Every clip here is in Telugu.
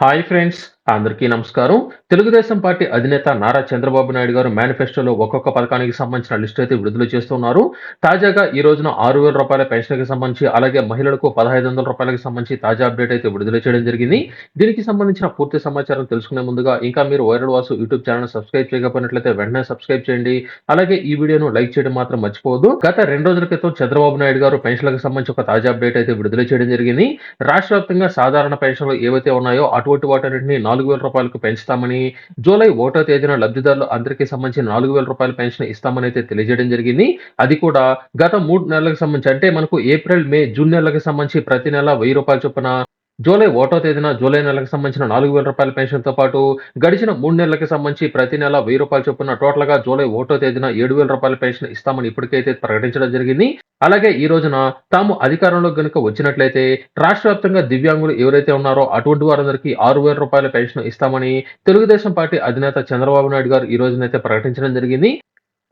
hi friends. అందరికీ నమస్కారం. తెలుగుదేశం పార్టీ అధినేత నారా చంద్రబాబు నాయుడు గారు మేనిఫెస్టోలో ఒక్కొక్క పథకానికి సంబంధించిన లిస్ట్ అయితే విడుదల చేస్తున్నారు. తాజాగా ఈ రోజున ఆరు వేల రూపాయల పెన్షన్కి సంబంధించి అలాగే మహిళలకు పదహైదు వందల రూపాయలకి సంబంధించి తాజా అప్డేట్ అయితే విడుదల చేయడం జరిగింది. దీనికి సంబంధించిన పూర్తి సమాచారం తెలుసుకునే ముందుగా ఇంకా మీరు viral Vasu YouTube channel subscribe చేయకపోయినట్లయితే వెంటనే సబ్స్క్రైబ్ చేయండి. అలాగే ఈ వీడియోను లైక్ చేయడం మాత్రం మర్చిపోవద్దు. గత రెండు రోజుల క్రితం చంద్రబాబు నాయుడు గారు పెన్షన్లకు సంబంధించి ఒక తాజా అప్డేట్ అయితే విడుదల చేయడం జరిగింది. రాష్ట్ర వ్యాప్తంగా సాధారణ పెన్షన్లు ఏవైతే ఉన్నాయో అటువంటి వాటన్నింటినీ నాలుగు వేల రూపాయలకు పెంచుతామని జూలై ఒకటో తేదీన లబ్ధిదారులు అందరికీ సంబంధించి నాలుగు వేల రూపాయల పెన్షన్ ఇస్తామని అయితే తెలియజేయడం జరిగింది. అది కూడా గత మూడు నెలలకు సంబంధించి అంటే మనకు ఏప్రిల్ మే జూన్ నెలలకు సంబంధించి ప్రతి నెల వెయ్యి రూపాయల చొప్పున జూలై ఒకటో తేదీన జూలై నెలకు సంబంధించిన నాలుగు వేల రూపాయల పెన్షన్తో పాటు గడిచిన మూడు నెలలకు సంబంధించి ప్రతి నెల వెయ్యి రూపాయలు చొప్పున టోటల్గా జూలై ఒకటో తేదీన ఏడు వేల రూపాయల పెన్షన్ ఇస్తామని ఇప్పటికైతే ప్రకటించడం జరిగింది. అలాగే ఈ రోజున తాము అధికారంలో గనుక వచ్చినట్లయితే రాష్ట్ర వ్యాప్తంగా దివ్యాంగులు ఎవరైతే ఉన్నారో అటువంటి వారందరికీ ఆరు వేల రూపాయల పెన్షన్ ఇస్తామని తెలుగుదేశం పార్టీ అధినేత చంద్రబాబు నాయుడు గారు ఈ రోజునైతే ప్రకటించడం జరిగింది.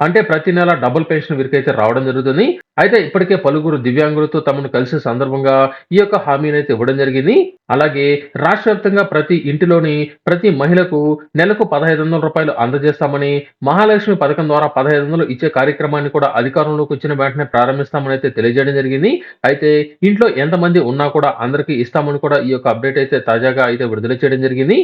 అంటే ప్రతి నెల డబుల్ పెన్షన్ వీరికైతే రావడం జరుగుతుంది. అయితే ఇప్పటికే పలువురు దివ్యాంగులతో తమను కలిసే సందర్భంగా ఈ యొక్క హామీని అయితే ఇవ్వడం జరిగింది. అలాగే రాష్ట్ర వ్యాప్తంగా ప్రతి ఇంటిలోని ప్రతి మహిళకు నెలకు పదహైదు వందల రూపాయలు అందజేస్తామని మహాలక్ష్మి పథకం ద్వారా పదహైదు వందలు ఇచ్చే కార్యక్రమాన్ని కూడా అధికారంలోకి వచ్చిన వెంటనే ప్రారంభిస్తామని అయితే తెలియజేయడం జరిగింది. అయితే ఇంట్లో ఎంతమంది ఉన్నా కూడా అందరికీ ఇస్తామని కూడా ఈ యొక్క అప్డేట్ అయితే తాజాగా అయితే విడుదల చేయడం జరిగింది.